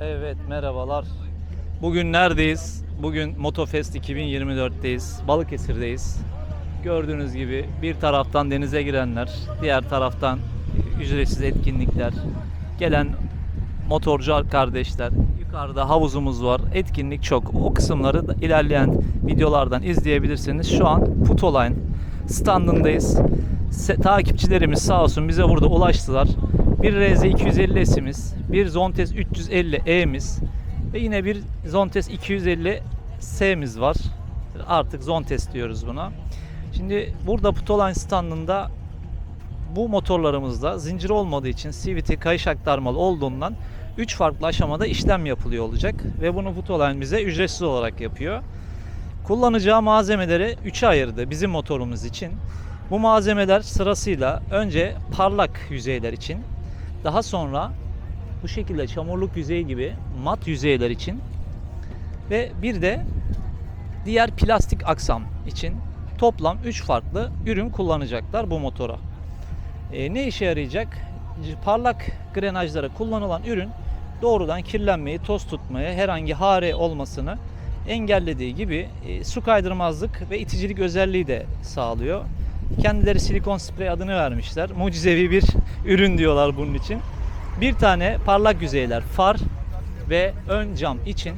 Evet merhabalar. Bugün neredeyiz? Bugün Motofest 2024'teyiz. Balıkesir'deyiz. Gördüğünüz gibi bir taraftan denize girenler, diğer taraftan ücretsiz etkinlikler, gelen motorcu kardeşler, yukarıda havuzumuz var. Etkinlik çok. O kısımları da ilerleyen videolardan izleyebilirsiniz. Şu an Putoline standındayız. Se- takipçilerimiz sağ olsun bize burada ulaştılar. Bir RZ 250S'imiz, bir Zontes 350E'miz ve yine bir Zontes 250S'miz var. Artık Zontes diyoruz buna. Şimdi burada Putoline standında bu motorlarımızda zincir olmadığı için CVT kayış aktarmalı olduğundan 3 farklı aşamada işlem yapılıyor olacak ve bunu Putoline bize ücretsiz olarak yapıyor. Kullanacağı malzemeleri 3'e ayırdı bizim motorumuz için. Bu malzemeler sırasıyla önce parlak yüzeyler için, daha sonra bu şekilde çamurluk yüzeyi gibi mat yüzeyler için ve bir de diğer plastik aksam için toplam 3 farklı ürün kullanacaklar bu motora. E, ne işe yarayacak? Parlak grenajlara kullanılan ürün doğrudan kirlenmeyi, toz tutmayı, herhangi hare olmasını engellediği gibi e, su kaydırmazlık ve iticilik özelliği de sağlıyor. Kendileri silikon sprey adını vermişler. Mucizevi bir ürün diyorlar bunun için. Bir tane parlak yüzeyler far ve ön cam için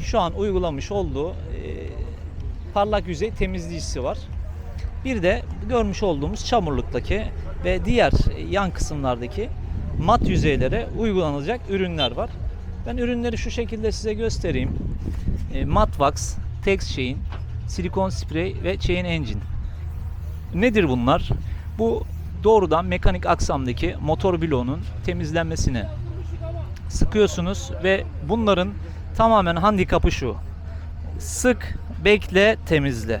şu an uygulamış olduğu e, parlak yüzey temizleyicisi var. Bir de görmüş olduğumuz çamurluktaki ve diğer yan kısımlardaki mat yüzeylere uygulanacak ürünler var. Ben ürünleri şu şekilde size göstereyim. E, Matte Wax, Tex Chain, silikon sprey ve Chain Engine. Nedir bunlar? Bu doğrudan mekanik aksamdaki motor bloğunun temizlenmesine sıkıyorsunuz ve bunların tamamen handikapı şu. Sık, bekle, temizle.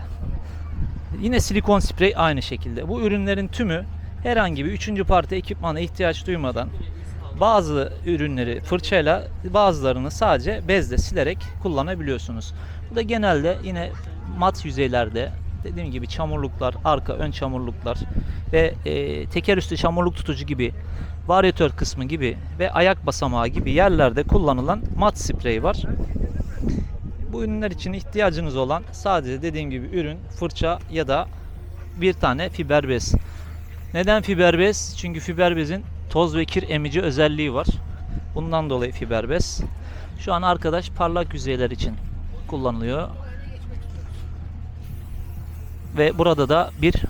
Yine silikon sprey aynı şekilde. Bu ürünlerin tümü herhangi bir üçüncü parti ekipmana ihtiyaç duymadan bazı ürünleri fırçayla bazılarını sadece bezle silerek kullanabiliyorsunuz. Bu da genelde yine mat yüzeylerde dediğim gibi çamurluklar, arka ön çamurluklar ve e, teker üstü çamurluk tutucu gibi varyatör kısmı gibi ve ayak basamağı gibi yerlerde kullanılan mat sprey var. Bu ürünler için ihtiyacınız olan sadece dediğim gibi ürün, fırça ya da bir tane fiber bez. Neden fiber bez? Çünkü fiber bezin toz ve kir emici özelliği var. Bundan dolayı fiber bez. Şu an arkadaş parlak yüzeyler için kullanılıyor. Ve burada da bir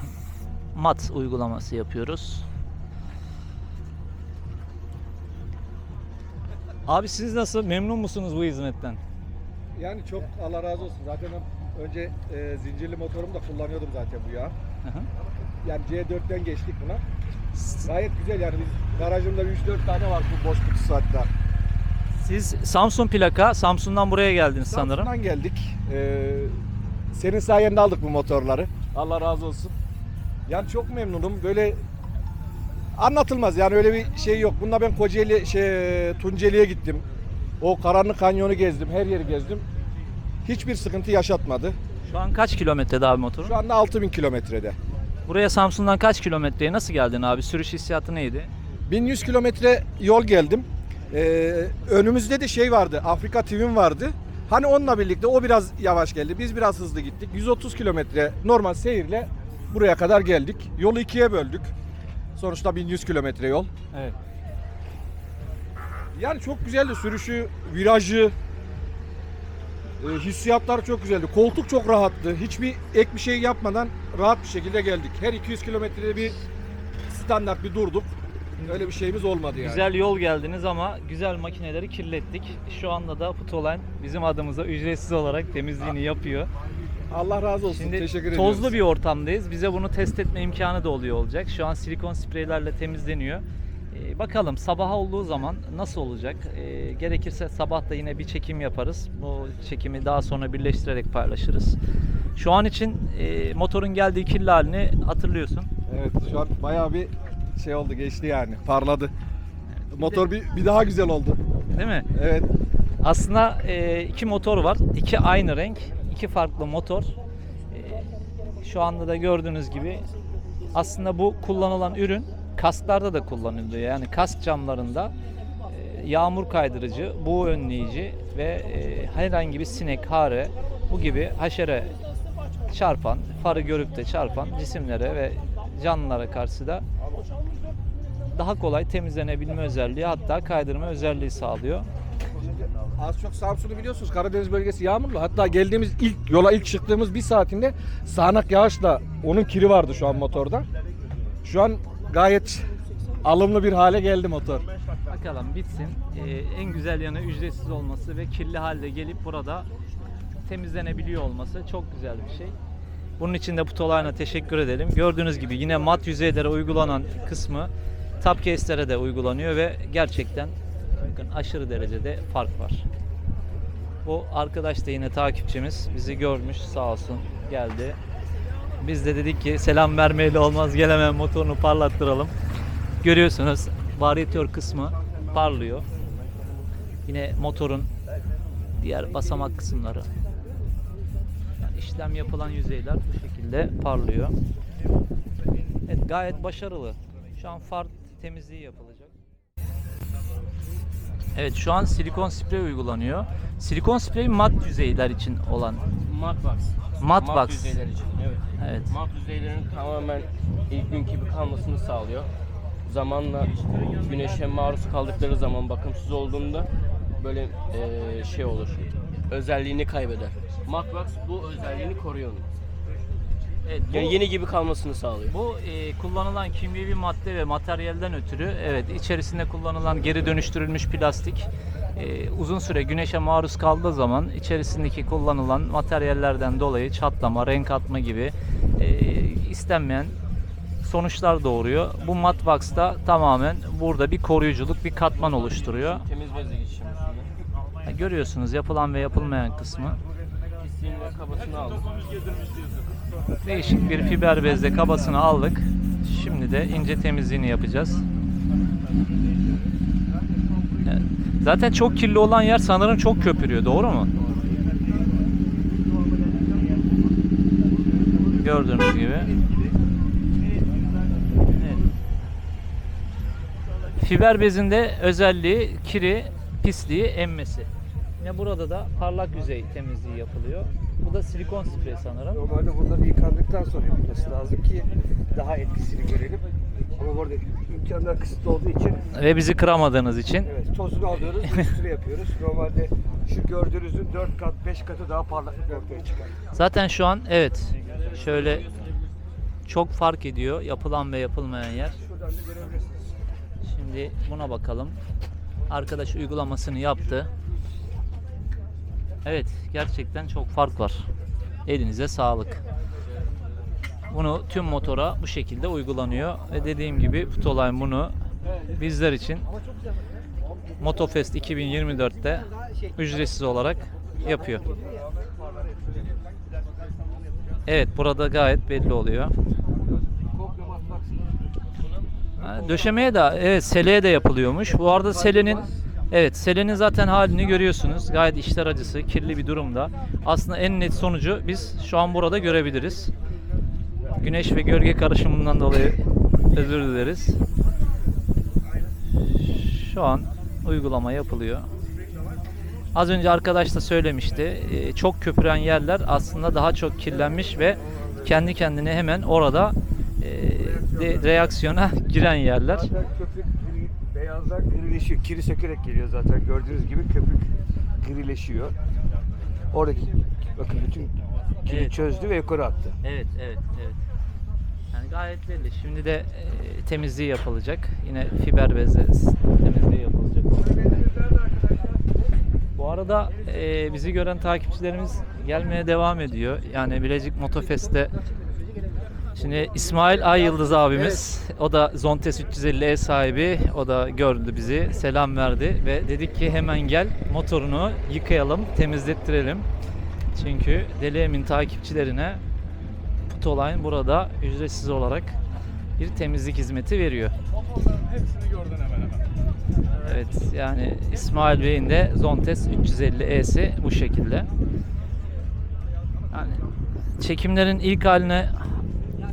mat uygulaması yapıyoruz. Abi siz nasıl memnun musunuz bu hizmetten? Yani çok Allah razı olsun. Zaten önce e, zincirli motorumu da kullanıyordum zaten bu ya. Hı hı. Yani C4'ten geçtik buna. Gayet güzel yani biz garajımda 3-4 tane var bu boş kutusu hatta. Siz Samsun plaka, Samsun'dan buraya geldiniz sanırım. Samsun'dan geldik. Ee, senin sayende aldık bu motorları. Allah razı olsun. Yani çok memnunum. Böyle anlatılmaz yani öyle bir şey yok. Bunda ben Kocaeli şey Tunceli'ye gittim. O karanlık kanyonu gezdim. Her yeri gezdim. Hiçbir sıkıntı yaşatmadı. Şu an kaç kilometrede abi motorun? Şu anda 6000 kilometrede. Buraya Samsun'dan kaç kilometreye nasıl geldin abi? Sürüş hissiyatı neydi? 1100 kilometre yol geldim. Ee, önümüzde de şey vardı. Afrika Twin vardı. Hani onunla birlikte o biraz yavaş geldi. Biz biraz hızlı gittik. 130 kilometre normal seyirle buraya kadar geldik. Yolu ikiye böldük. Sonuçta 1100 kilometre yol. Evet. Yani çok güzeldi sürüşü, virajı, e, hissiyatlar çok güzeldi. Koltuk çok rahattı. Hiçbir ek bir şey yapmadan rahat bir şekilde geldik. Her 200 kilometrede bir standart bir durduk. Öyle bir şeyimiz olmadı yani. Güzel yol geldiniz ama güzel makineleri kirlettik. Şu anda da Putoline bizim adımıza ücretsiz olarak temizliğini yapıyor. Allah razı olsun. Şimdi Teşekkür tozlu ediyoruz. bir ortamdayız. Bize bunu test etme imkanı da oluyor olacak. Şu an silikon spreylerle temizleniyor. Ee, bakalım sabah olduğu zaman nasıl olacak? Ee, gerekirse sabah da yine bir çekim yaparız. Bu çekimi daha sonra birleştirerek paylaşırız. Şu an için e, motorun geldiği kirli halini hatırlıyorsun. Evet şu an bayağı bir şey oldu geçti yani parladı. Motor bir, bir daha güzel oldu. Değil mi? Evet. Aslında e, iki motor var. İki aynı renk. iki farklı motor. E, şu anda da gördüğünüz gibi aslında bu kullanılan ürün kasklarda da kullanılıyor. Yani kask camlarında e, yağmur kaydırıcı, buğu önleyici ve e, herhangi bir sinek, hare bu gibi haşere çarpan, farı görüp de çarpan cisimlere ve canlılara karşı da daha kolay temizlenebilme özelliği hatta kaydırma özelliği sağlıyor. Az çok Samsun'u biliyorsunuz Karadeniz bölgesi yağmurlu. Hatta geldiğimiz ilk yola ilk çıktığımız bir saatinde sağanak yağışla onun kiri vardı şu an motorda. Şu an gayet alımlı bir hale geldi motor. Bakalım bitsin. Ee, en güzel yanı ücretsiz olması ve kirli halde gelip burada temizlenebiliyor olması çok güzel bir şey. Bunun için de Putolay'ına teşekkür edelim. Gördüğünüz gibi yine mat yüzeylere uygulanan kısmı top case'lere de uygulanıyor ve gerçekten bakın aşırı derecede fark var. Bu arkadaş da yine takipçimiz. Bizi görmüş sağ olsun geldi. Biz de dedik ki selam vermeyle olmaz gel hemen motorunu parlattıralım. Görüyorsunuz varyatör kısmı parlıyor. Yine motorun diğer basamak kısımları. İşlem yapılan yüzeyler bu şekilde parlıyor. Evet gayet başarılı. Şu an far temizliği yapılacak. Evet şu an silikon sprey uygulanıyor. Silikon sprey mat yüzeyler için olan. Mat box. Mat box. yüzeyler için. Evet. Evet. Mat yüzeylerin tamamen ilk günkü gibi kalmasını sağlıyor. Zamanla güneşe maruz kaldıkları zaman bakımsız olduğunda böyle eee, şey olur. Özelliğini kaybeder. Mat box bu özelliğini koruyor onun. Evet, bu- Yani yeni gibi kalmasını sağlıyor. Bu e, kullanılan kimyevi madde ve materyalden ötürü evet içerisinde kullanılan geri dönüştürülmüş plastik e, uzun süre güneşe maruz kaldığı zaman içerisindeki kullanılan materyallerden dolayı çatlama, renk atma gibi e, istenmeyen sonuçlar doğuruyor. Bu matte box da tamamen burada bir koruyuculuk, bir katman oluşturuyor. Temiz bezle geçişimiz şimdi. Ha, Görüyorsunuz yapılan ve yapılmayan kısmı. Değişik bir fiber bezle kabasını aldık. Şimdi de ince temizliğini yapacağız. Zaten çok kirli olan yer sanırım çok köpürüyor. Doğru mu? Gördüğünüz gibi. Evet. Fiber bezinde özelliği kiri, pisliği emmesi. Yine burada da parlak yüzey temizliği yapılıyor. Bu da silikon sprey sanırım. Normalde bunları yıkandıktan sonra yapılması lazım ki daha etkisini görelim. Ama burada imkanlar kısıtlı olduğu için Ve bizi kıramadığınız için. evet, tozunu alıyoruz, üstüne yapıyoruz. Normalde şu gördüğünüzün 4 kat, 5 katı daha parlaklık ortaya çıkar. Zaten şu an evet şöyle çok fark ediyor yapılan ve yapılmayan yer. Şuradan da görebilirsiniz. Şimdi buna bakalım. Arkadaş uygulamasını yaptı. Evet gerçekten çok fark var. Elinize sağlık. Bunu tüm motora bu şekilde uygulanıyor ve dediğim gibi Putoline bunu bizler için Motofest 2024'te ücretsiz olarak yapıyor. Evet burada gayet belli oluyor. Döşemeye de evet seleye de yapılıyormuş. Bu arada selenin evet selenin zaten halini görüyorsunuz. Gayet işler acısı, kirli bir durumda. Aslında en net sonucu biz şu an burada görebiliriz. Güneş ve gölge karışımından dolayı özür dileriz. Şu an uygulama yapılıyor. Az önce arkadaş da söylemişti. e, Çok köpüren yerler aslında daha çok kirlenmiş ve kendi kendine hemen orada e, reaksiyona giren yerler. Beyazlar grileşiyor. Kiri sökerek geliyor zaten. Gördüğünüz gibi köpük grileşiyor. Oradaki bakın bütün kiri Evet. çözdü ve yukarı attı. Evet, evet, evet. Yani gayet belli. Şimdi de e, temizliği yapılacak. Yine fiber bezle temizliği yapılacak. Bu arada e, bizi gören takipçilerimiz gelmeye devam ediyor. Yani Bilecik Motofest'te Şimdi İsmail Ay Yıldız abimiz, o da Zontes 350E sahibi, o da gördü bizi, selam verdi ve dedik ki hemen gel motorunu yıkayalım, temizlettirelim. Çünkü Deli Emin takipçilerine Putoline burada ücretsiz olarak bir temizlik hizmeti veriyor. Hepsini gördün hemen hemen. Evet yani İsmail Bey'in de Zontes 350E'si bu şekilde. Yani çekimlerin ilk haline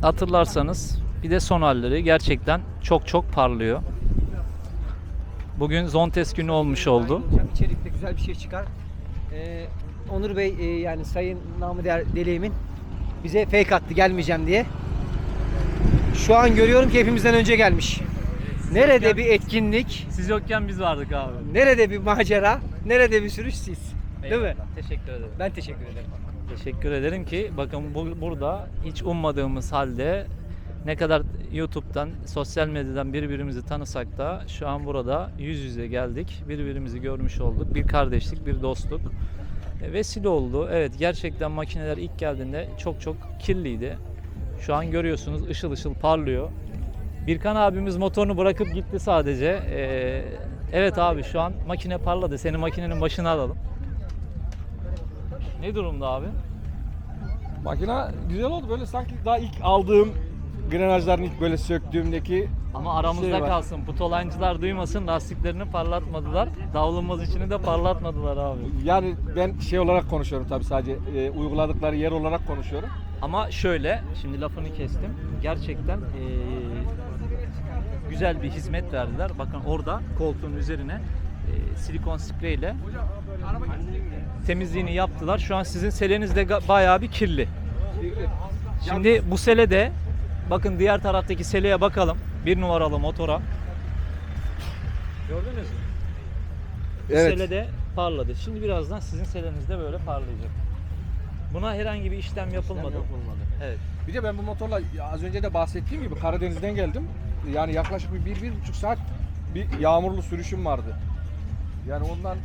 hatırlarsanız bir de son halleri gerçekten çok çok parlıyor. Bugün zon test günü olmuş oldu. Hocam içerikte güzel bir şey çıkar. Ee, Onur Bey e, yani Sayın namı değer Deleğim'in bize fake attı gelmeyeceğim diye. Şu an görüyorum ki hepimizden önce gelmiş. Nerede bir etkinlik, Siz yokken biz vardık abi. nerede bir macera, nerede bir sürüş siz. Değil mi? Teşekkür ederim. Ben teşekkür ederim. Teşekkür ederim ki bakın bu, burada hiç ummadığımız halde ne kadar YouTube'dan, sosyal medyadan birbirimizi tanısak da şu an burada yüz yüze geldik. Birbirimizi görmüş olduk. Bir kardeşlik, bir dostluk. E, vesile oldu. Evet gerçekten makineler ilk geldiğinde çok çok kirliydi. Şu an görüyorsunuz ışıl ışıl parlıyor. Birkan abimiz motorunu bırakıp gitti sadece. E, evet abi şu an makine parladı. Seni makinenin başına alalım. Ne durumda abi? Makina güzel oldu. Böyle sanki daha ilk aldığım grenajların ilk böyle söktüğümdeki Ama aramızda Şey var. kalsın. Putolancılar duymasın. Lastiklerini parlatmadılar. Davlumbaz içini de parlatmadılar abi. yani ben şey olarak konuşuyorum tabii sadece e, uyguladıkları yer olarak konuşuyorum. Ama şöyle, şimdi lafını kestim. Gerçekten eee, güzel bir hizmet verdiler. Bakın orada koltuğun üzerine silikon spreyle temizliğini yaptılar. Şu an sizin seleniz de bayağı bir kirli. Şimdi bu sele de bakın diğer taraftaki seleye bakalım. Bir numaralı motora. Gördünüz mü? Bu Evet. sele de parladı. Şimdi birazdan sizin seleniz de böyle parlayacak. Buna herhangi bir işlem yapılmadı. Evet. Bir de ben bu motorla az önce de bahsettiğim gibi Karadeniz'den geldim. Yani yaklaşık bir, bir, bir buçuk saat bir yağmurlu sürüşüm vardı. Yani ondan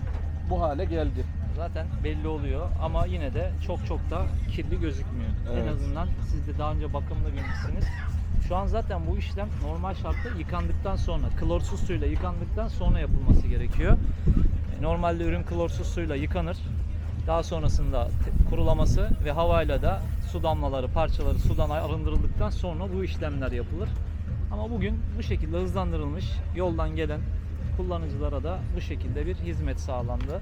bu hale geldi. Zaten belli oluyor ama yine de çok çok da kirli gözükmüyor. En Evet. azından siz de daha önce bakımlı binmişsiniz. Şu an zaten bu işlem normal şartta yıkandıktan sonra, klorsuz suyla yıkandıktan sonra yapılması gerekiyor. E, Normalde ürün klorsuz suyla yıkanır. Daha sonrasında kurulaması ve havayla da su damlaları, parçaları sudan arındırıldıktan sonra bu işlemler yapılır. Ama bugün bu şekilde hızlandırılmış, yoldan gelen kullanıcılara da bu şekilde bir hizmet sağlandı.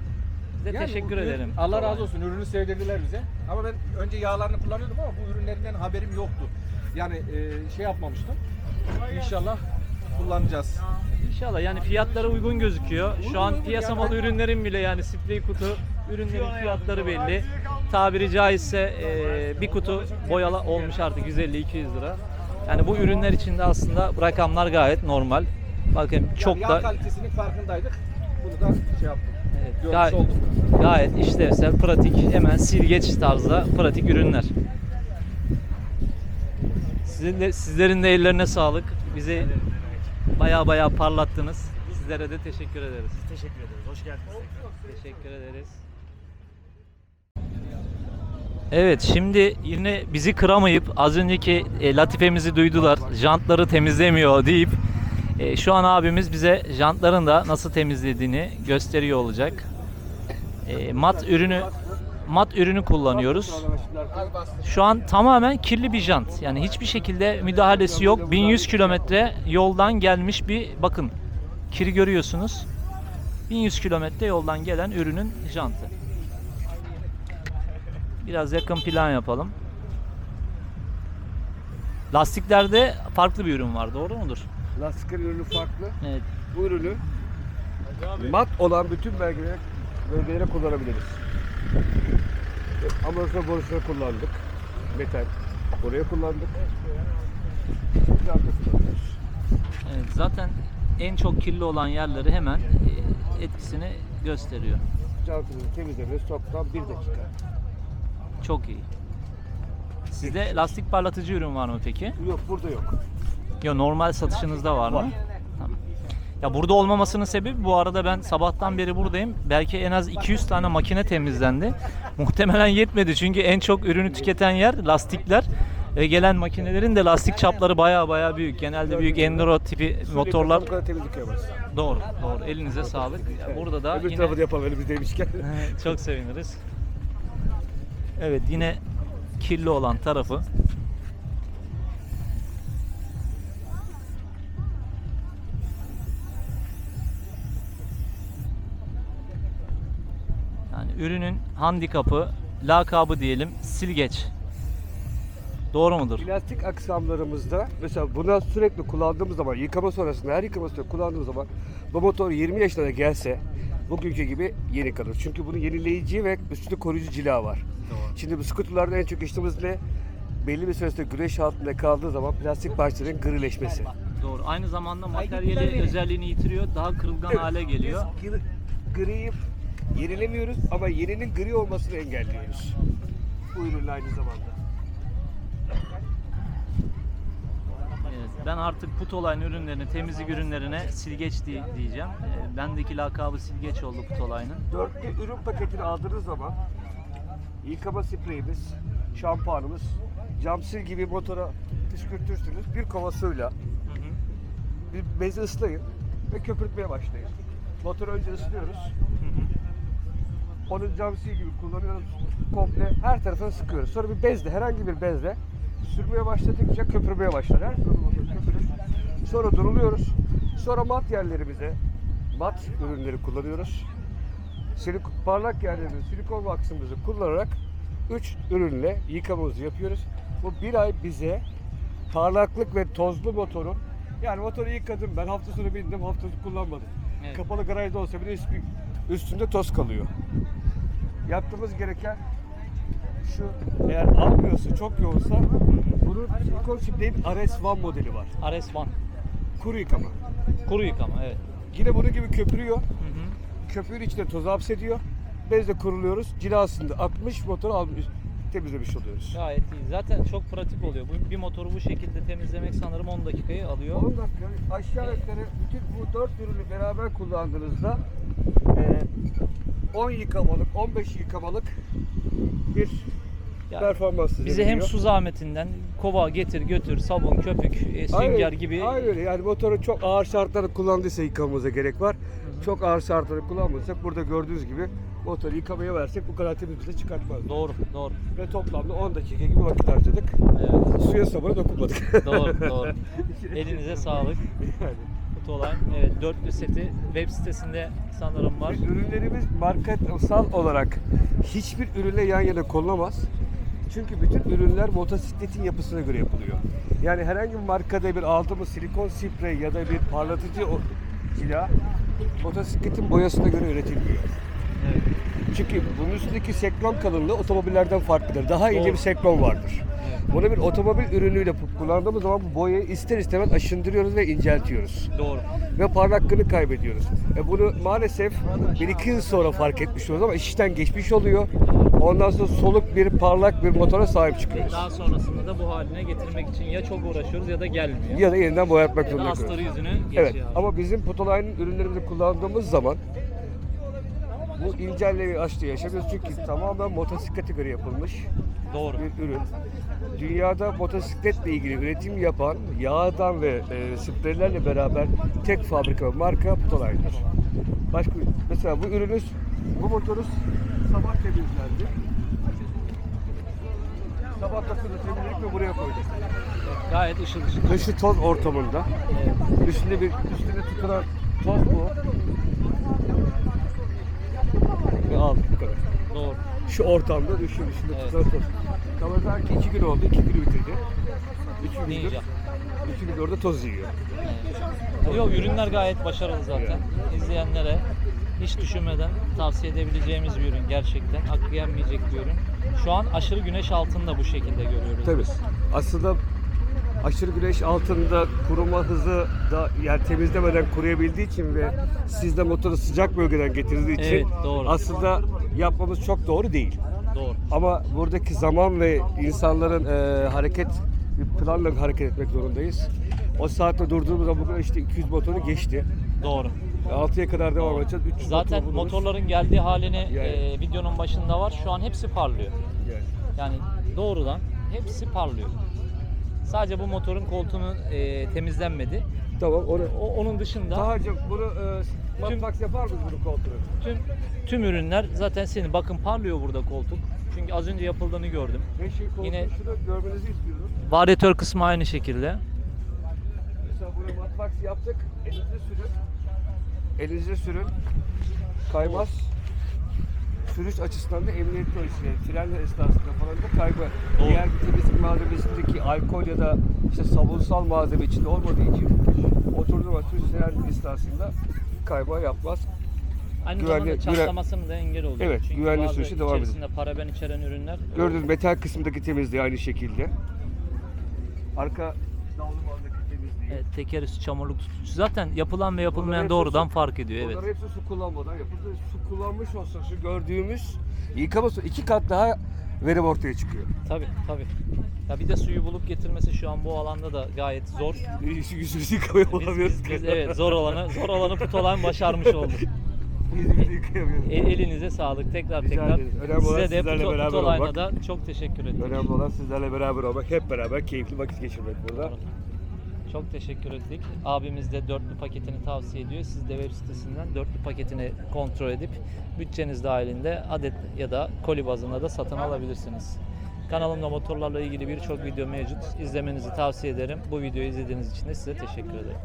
Size Yani teşekkür ürün- ederim. Allah razı olsun ürünü sevdirdiler bize. Ama ben önce yağlarını kullanıyordum ama bu ürünlerinden haberim yoktu. Yani e, şey yapmamıştım. İnşallah kullanacağız. İnşallah yani fiyatları uygun gözüküyor. Uygun, Şu an uygun piyasa malı ürünlerin bile yani sprey kutu ürünlerin fiyatları belli. Tabiri caizse e, bir kutu boyalı olmuş artık 150-200 lira. Yani bu ürünler için de aslında rakamlar gayet normal. Bakın çok yani yağ da kalitesinin farkındaydık. Bunu da şey yaptık. Evet, gayet, olduk. gayet işlevsel, pratik, hemen silgeç tarzda pratik ürünler. Sizin de, sizlerin de ellerine sağlık. Bizi baya baya parlattınız. Sizlere de teşekkür ederiz. Teşekkür ederiz. Hoş geldiniz. Teşekkür ederiz. Evet şimdi yine bizi kıramayıp az önceki e, latifemizi duydular. Jantları temizlemiyor deyip e, şu an abimiz bize jantların da nasıl temizlediğini gösteriyor olacak. E, mat ürünü mat ürünü kullanıyoruz. Şu an tamamen kirli bir jant. Yani hiçbir şekilde müdahalesi yok. 1100 kilometre yoldan gelmiş bir bakın. Kiri görüyorsunuz. 1100 kilometre yoldan gelen ürünün jantı. Biraz yakın plan yapalım. Lastiklerde farklı bir ürün var. Doğru mudur? Lastiklerin ürünü farklı. Evet. Bu ürünü mat olan bütün belgelere, bölgelere kullanabiliriz. Amortisör borusunu kullandık. Metal. Buraya kullandık. Şimdi arkasını alıyoruz. Evet. Zaten en çok kirli olan yerleri hemen e, etkisini gösteriyor. Jantımızı temizlemesi toplam bir dakika. Çok iyi. Sizde lastik parlatıcı ürün var mı peki? Yok burada yok. Ya normal satışınızda var mı? Var. Tamam. Ya burada olmamasının sebebi bu arada ben sabahtan beri buradayım. Belki en az 200 tane makine temizlendi. Muhtemelen yetmedi çünkü en çok ürünü tüketen yer lastikler. Ve gelen makinelerin de lastik çapları baya baya büyük. Genelde büyük enduro tipi motorlar. Doğru, doğru. Elinize sağlık. Burada da Öbür yine tarafı da yapalım elimizdeymişken. çok seviniriz. Evet yine kirli olan tarafı ürünün handikapı, lakabı diyelim silgeç. Doğru mudur? Plastik aksamlarımızda mesela buna sürekli kullandığımız zaman yıkama sonrasında her yıkama sonrasında kullandığımız zaman bu motor 20 yaşına gelse bugünkü gibi yeni kalır. Çünkü bunun yenileyici ve üstünde koruyucu cila var. Şimdi bu skuterlarda en çok işimiz ne? Belli bir süre sonra güneş altında kaldığı zaman plastik parçaların grileşmesi. Doğru. Aynı zamanda materyali özelliğini yitiriyor. Daha kırılgan hale geliyor. Biz gri- griyi yenilemiyoruz ama yeninin gri olmasını engelliyoruz. Bu ürünle aynı zamanda. Ben artık Putolay'ın ürünlerini, temizlik ürünlerine silgeç diye- diyeceğim. Ee, Bendeki lakabı silgeç oldu Putolay'ın. Dörtlü ürün paketini aldığınız zaman yıkama spreyimiz, şampuanımız, cam sil gibi motora püskürtürsünüz. Bir kova suyla bir bezi ıslayın ve köpürtmeye başlayın. Motoru önce ıslıyoruz. Onu cam sil gibi kullanıyoruz. Komple her tarafına sıkıyoruz. Sonra bir bezle, herhangi bir bezle sürmeye başladıkça köpürmeye başlar. Her köpürür. Sonra duruluyoruz. Sonra mat yerlerimize mat ürünleri kullanıyoruz. Silik parlak yerlerimizi, silikon vaksımızı kullanarak 3 ürünle yıkamamızı yapıyoruz. Bu bir ay bize parlaklık ve tozlu motorun yani motoru yıkadım ben hafta sonu bindim hafta sonu kullanmadım. Evet. Kapalı garajda olsa bile üst- üstünde toz kalıyor. Yaptığımız gereken şu eğer almıyorsa çok yoğunsa bunun silikon çiftliğin RS1 modeli var. RS1. Kuru yıkama. Kuru yıkama evet. Yine bunun gibi köpürüyor. Hı hı. Köpüğün içine toz hapsediyor. Bezle kuruluyoruz. Cilasını da atmış motoru almış, temizlemiş oluyoruz. Gayet iyi. Zaten çok pratik oluyor. Bu bir motoru bu şekilde temizlemek sanırım 10 dakikayı alıyor. 10 dakika aşağı yukarı bütün bu 4 ürünü beraber kullandığınızda e, 10 yıkamalık, 15 yıkamalık bir Ya, performans Bize hem veriyor. su zahmetinden kova getir götür sabun köpük e, sünger Aynen, gibi Aynen. Yani motoru çok ağır şartlarda kullandıysa yıkamamıza gerek var. Çok ağır şartlarda kullanmadıysak burada gördüğünüz gibi motoru yıkamaya versek bu kadar temiz bize çıkartmaz. doğru doğru. Ve toplamda 10 dakika gibi vakit harcadık. Evet. Suya sabuna dokunmadık. Doğru doğru. Elinize sağlık. Yani. Kutuolay. Evet dörtlü seti web sitesinde sanırım var. Ürünlerimiz markasal olarak hiçbir ürünle yan yana konulmaz. Çünkü bütün ürünler motosikletin yapısına göre yapılıyor. Yani herhangi bir markada bir aldığımız silikon sprey ya da bir parlatıcı cila motosikletin boyasına göre üretilmiyor. Evet. Çünkü bunun üstündeki seklon kalınlığı otomobillerden farklıdır. Daha ince bir seklon vardır. Bunu bir otomobil ürünüyle kullandığımız zaman bu boyayı ister istemez aşındırıyoruz ve inceltiyoruz. Doğru. ve parlaklığını kaybediyoruz. E bunu maalesef bir iki yıl sonra fark etmiş oluyoruz ama işten geçmiş oluyor. Ondan sonra soluk bir parlak bir motora sahip çıkıyoruz. Daha sonrasında da bu haline getirmek için ya çok uğraşıyoruz ya da gelmiyor. Ya da yeniden boyatmak Ya da zorunda astarı kalıyoruz. yüzünü geçiyor. Evet abi. ama bizim Putolay'ın ürünlerimizi kullandığımız zaman bu incellemeyi açtığı yaşamıyoruz çünkü tamamen motosiklete göre yapılmış Doğru. bir ürün. Dünyada motosikletle ilgili üretim yapan yağdan ve e, spreylerle beraber tek fabrika ve marka Putolay'dır. Başka mesela bu ürünüz bu motoruz sabah temizlendi. Sabah suyla temizledik ve buraya koyduk. Gayet ışıl ışıl. Ve şu toz ortamında Evet. üstünde bir üstüne tutulan toz bu. Ve aldık bu kadar. Doğru. Şu ortamda düşün üstünde Evet. tutulan toz. Kawasaki iki gün oldu, iki gün bitirdi. Üç gündür, yiyeceğim? üç gündür orada toz yiyor. Yok ürünler gayet başarılı zaten. İzleyenlere hiç düşünmeden tavsiye edebileceğimiz bir ürün gerçekten. Hakkı yenmeyecek bir ürün. Şu an aşırı güneş altında bu şekilde görüyoruz. Tabii. Aslında aşırı güneş altında kuruma hızı da yani temizlemeden kuruyabildiği için ve siz de motoru sıcak bölgeden getirdiği için Evet, doğru. aslında yapmamız çok doğru değil. Doğru. Ama buradaki zaman ve insanların e, hareket bir planla hareket etmek zorundayız. O saatte durduğumuz zaman bugün işte 200 motoru geçti. Doğru. 6'ya kadar devam edeceğiz. 300 Zaten motor buluruz. motorların geldiği halini Yani. e, videonun başında var. Şu an hepsi parlıyor. Yani. Yani doğrudan hepsi parlıyor. Sadece bu motorun koltuğunu e, temizlenmedi. Tamam onu. O, onun dışında Tahacığım bunu e, Tüm- yapar mıyız bunu koltuğu? tüm tüm ürünler zaten senin bakın parlıyor burada koltuk. Çünkü az önce yapıldığını gördüm. Ve şey koltuğu Yine- şunu görmenizi istiyorum. Varyatör kısmı aynı şekilde. Mesela bunu matmax yaptık. Elinize sürün. Elinize sürün. Kaymaz. Sürüş açısından da emniyet polisiyle frenler esnasında falan da kaybı. Doğru. Diğer bir temizlik malzemesindeki alkol ya da işte sabunsal malzeme içinde olmadığı için oturduğu sürüş fren esnasında kayba yapmaz. Aynı Güvenli- zamanda çatlamasını da engel oluyor. Evet, Çünkü güvenli sürüşe devam edin. içerisinde paraben içeren ürünler Gördüğünüz metal kısmındaki temizliği aynı şekilde. Arka temizliği. Evet, teker üstü çamurluk tutucu. Zaten yapılan ve yapılmayan Bunların hepsi doğrudan su- fark ediyor. Evet. Bunlar hepsi su kullanmadan yapıldı. Su kullanmış olsa şu gördüğümüz yıkama su iki kat daha verim ortaya çıkıyor. Tabii tabii. Ya bir de suyu bulup getirmesi şu an bu alanda da gayet zor. Yüzü yüzümüzü yıkamaya Biz, biz, biz evet zor olanı zor olanı putolan başarmış oldu. Yüzümüzü yıkayamıyoruz. E- elinize sağlık tekrar Rica tekrar. ederiz. Önemli olan Size de sizlerle puto, beraber putolayna olmak. da çok teşekkür ettik. Önemli olan sizlerle beraber olmak, hep beraber keyifli vakit geçirmek burada. Çok teşekkür ettik. Abimiz de dörtlü paketini tavsiye ediyor. Siz de web sitesinden dörtlü paketini kontrol edip bütçeniz dahilinde adet ya da koli bazında da satın alabilirsiniz. Kanalımda motorlarla ilgili birçok video mevcut. İzlemenizi tavsiye ederim. Bu videoyu izlediğiniz için de size teşekkür ederim.